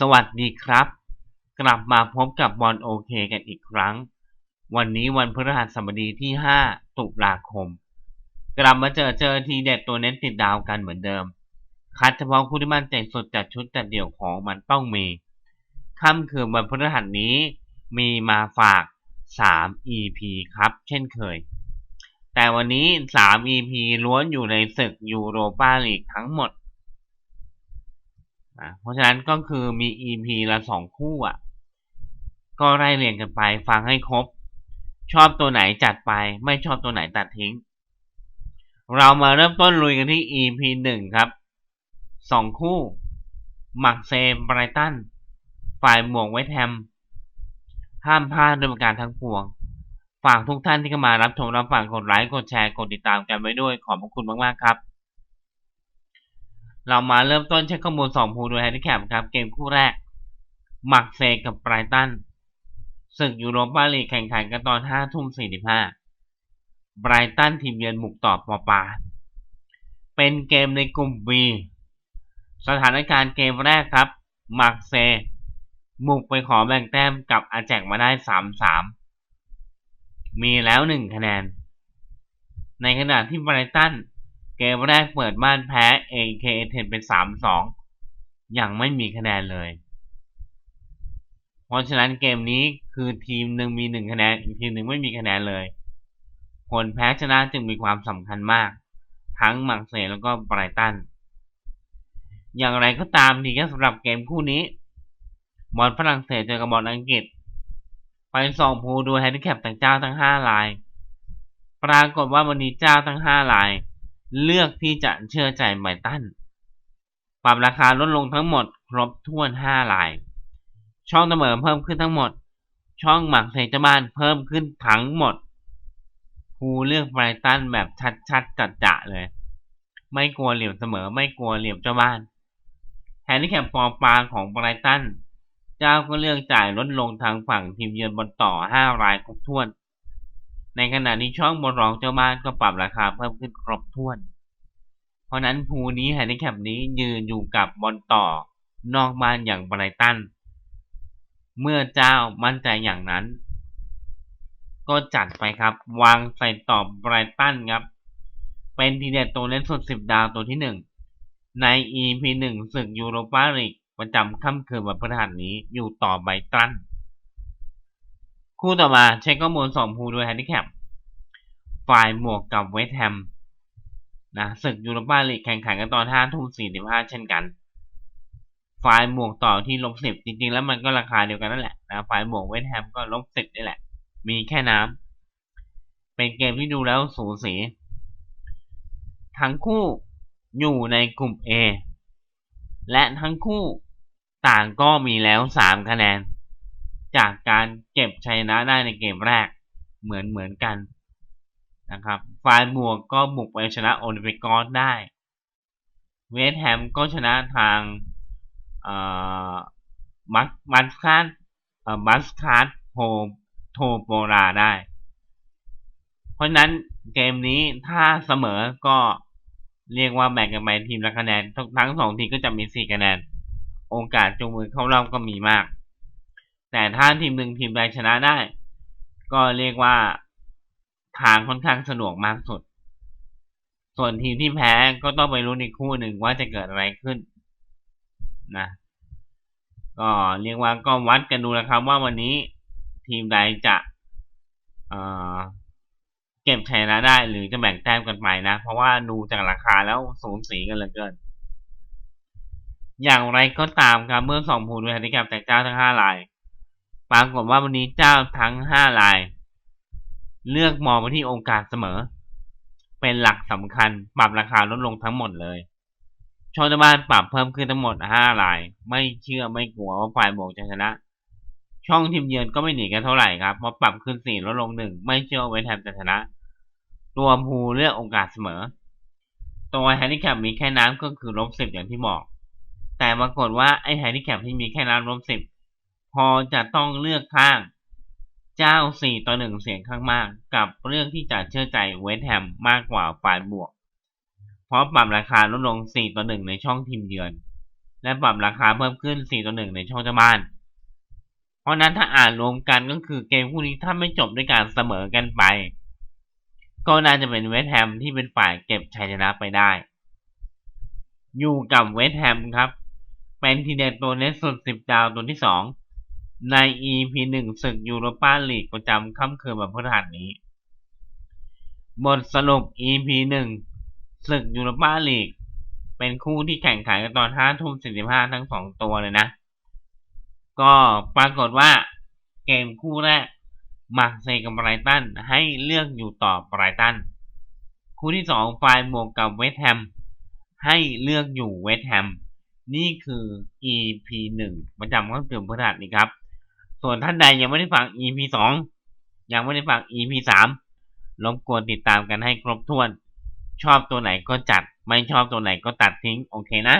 สวัสดีครับ กลับมาพบกับบอลโอเคกันอีกครั้ง วันนี้วันพฤหัสบดีที่ 5 ตุลาคม กลับมาเจอเจอทีเด็ดตัวเน้นติดดาวกันเหมือนเดิม คัดเฉพาะคู่ที่มั่นใจสุดจัดชุดจัดเดี่ยวของมันต้องมีค่ำคืนวันพฤหัสนี้มีมาฝาก 3 EP ครับ เช่นเคย แต่วันนี้ 3 EP ล้วนอยู่ในศึกยูโรปาลีกทั้งหมด นะเพราะฉะนั้นก็คือมี EP ละสองคู่อะ ก็ไล่เรียงกันไป ฟังให้ครบ ชอบตัวไหนจัดไป ไม่ชอบตัวไหนตัดทิ้ง เรามาเริ่มต้นลุยกันที่ EP หนึ่งครับสองคู่มักเซมไบรตัน ฝ่ายหมวกไว้แทมห้ามพลาดด้วยประการทั้งปวง ฝากทุกท่านที่เข้ามารับชมรับฟังกดไลค์ กดแชร์ กดติดตามกันไว้ด้วย ขอบพระคุณมาก ๆ ครับ เรามาเริ่มต้นเช็คข้อมูล2ภูโดยแฮนดิแคปครับ เกมคู่แรก มักเซกับไบรตันศึกยูโรปาลีกแข่งขันกันตอน5ทุ่ม45ไบรตันทีมเยือนหมุกตอบปอปา เป็นเกมในกลุ่ม B สถานการณ์เกมแรกครับ มักเซมุกไปขอแบ่งแต้มกับอาแจกมาได้ 3-3 มีแล้ว 1 คะแนน ในขณะที่ไบรตัน เกมแรกเปิดบ้านแพ้ AK 10 เป็น 3-2 ยังไม่มีคะแนนเลย เพราะฉะนั้นเกมนี้คือทีมหนึ่งมี1คะแนน อีกทีมหนึ่งไม่มีคะแนนเลย ผลแพ้ชนะจึงมีความสำคัญมาก ทั้งมังเซแล้วก็ไบรตัน อย่างไรก็ตามดีก็สำหรับเกมคู่นี้ บอลฝรั่งเศสเจอกับบอลอังกฤษ ไปส่องภูดูแฮนดิแคปต่างเจ้าทั้ง 5 ลาย ปรากฏว่าวันนี้เจ้าทั้ง 5 ลาย เลือกที่จะเชื่อใจไมตันปรับราคาลดลงทั้งหมดครบถ้วน5ลาย ช่องเสมอเพิ่มขึ้นทั้งหมด ช่องหมักเซจบ้านเพิ่มขึ้นทั้งหมดคูเลือกไบรตันแบบชัดๆจัดจะเลย ไม่กลัวเหลี่ยมเสมอไม่กลัวเหลี่ยมเจ้าบ้านแฮนดิแคปฟอร์ปาของไบรตันเจ้าก็เลือกจ่ายลดลงทางฝั่งทีมเยือนบนต่อ 5 รายครบถ้วน ในขณะที่ช่องบนรองเจ้าบ้านก็ปรับราคาเพิ่มขึ้นครบถ้วน เพราะนั้นภูนี้แฮนดิแคปนี้ยืนอยู่กับบอลต่อนอกบ้านอย่างไบรตัน เมื่อเจ้ามั่นใจอย่างนั้น ก็จัดไปครับ วางใส่ต่อไบรตันครับ เป็นทีเด็ดตัวเล่นสุดสิบดาวตัวที่หนึ่งใน EP หนึ่งศึกยูโรปาลีกประจำค่ำคืนวันพฤหัสนี้อยู่ต่อไบรตัน คู่ต่อมาเช็คข้อมูลสองภูด้วยแฮนดิแคปฝ่ายหมวกกับเวสแฮมนะศึกยูโรปาลีกแข่งขันกันตอนห้าทุ่มสี่สิบห้าเช่นกันฝ่ายหมวกต่อที่ลบสิบจริงๆ แล้วมันก็ราคาเดียวกันนั่นแหละนะฝ่ายหมวกเวสแฮมก็ลบสิบนี่แหละ มีแค่น้ำเป็นเกมที่ดูแล้วสูสีทั้งคู่อยู่ในกลุ่ม A และทั้งคู่ต่างก็มีแล้วสามคะแนน จากการเก็บชัยนะได้ในเกมแรกเหมือนเหมือนกันนะครับฝ่ายบวกก็บุกไปชนะโอลิมปิกอสได้ เวสแฮมก็ชนะทางมัสมัสคาร์มัสคาร์โฮโทโปราได้ เพราะนั้นเกมนี้ถ้าเสมอก็เรียกว่าแบ่งกันไปทีมละคะแนน ทั้งสองทีมก็จะมีสี่คะแนน โอกาสจูงมือเข้ารอบก็มีมาก แต่ถ้าทีมหนึ่งทีมใดชนะได้ ก็เรียกว่าทางค่อนข้างสะดวกมากสุด ส่วนทีมที่แพ้ก็ต้องไปรู้ในคู่หนึ่งว่าจะเกิดอะไรขึ้นนะก็เรียกว่าก็วัดกันดูนะครับว่าวันนี้ทีมใดจะเเก็บชัยนะได้หรือจะแบ่งแต้มกันไปนะ เพราะว่าดูจากราคาแล้วสูงสีกันเหลือเกิน อย่างไรก็ตามครับเมื่อสองผูด้วยฮันดิแคปแต่เจ้าทั้งห้าราย ปรากฏว่าวันนี้เจ้าทั้งห้าราย เลือกมองไปที่โอกาสเสมอ เป็นหลักสำคัญปรับราคาลดลงทั้งหมดเลยชาวบ้านปรับเพิ่มขึ้นทั้งหมดห้าราย ไม่เชื่อไม่กลัวว่าฝ่ายบวกจะชนะ ช่องทีมเยือนก็ไม่หนีกันเท่าไหร่ครับเพราปรับขึ้นสี่ลดลงหนึ่งไม่เชื่อเวทแฮมจะชนะ ตัวภูเลือกโอกาสเสมอ ตัวแฮนดิแคปมีแค่น้ำก็คือลบสิบอย่างที่บอก แต่ปรากฏว่าไอ้แฮนดิแคปที่มีแค่น้ำลบสิบ พอจะต้องเลือกข้างเจ้าสี่ต่อหนึ่งเสียงข้างมาก กับเรื่องที่จะเชื่อใจเวสแฮมมากกว่าฝ่ายบวก เพราะปรับราคาลดลง 4 ต่อ 1 ในช่องทีมเยือน และปรับราคาเพิ่มขึ้น 4 ต่อ 1 ในช่องเจ้าบ้าน เพราะนั้นถ้าอ่านรวมกันก็คือเกมคู่นี้ถ้าไม่จบด้วยการเสมอกันไป ก็น่าจะเป็นเวสต์แฮมที่เป็นฝ่ายเก็บชัยชนะไปได้ อยู่กับเวสต์แฮมครับ เป็นทีเด็ดตัวเน็ตสุด 10 ดาวตัวที่ 2 ใน EP 1ศึกยูโรปาลีกประจำค่ำคืนวันพฤหัสนี้ บทสรุป EP 1ศึกยูโรปาลีก เป็นคู่ที่แข่งขันกันตอน5ทุ่ม45ทั้ง2ตัวเลยนะ ก็ปรากฏว่าเกมคู่แรกมาร์เซย์กับไบรตันให้เลือกอยู่ต่อไบรตัน คู่ที่2ไฟบวกกับเวสต์แฮมให้เลือกอยู่เวสต์แฮม นี่คือ EP 1ประจำค่ำคืนพฤหัสนี้ครับ ส่วนท่านใดยังไม่ได้ฟัง EP 2ยังไม่ได้ฟัง EP 3รบกวนติดตามกันให้ครบถ้วน ชอบตัวไหนก็จัด ไม่ชอบตัวไหนก็ตัดทิ้ง โอเคนะ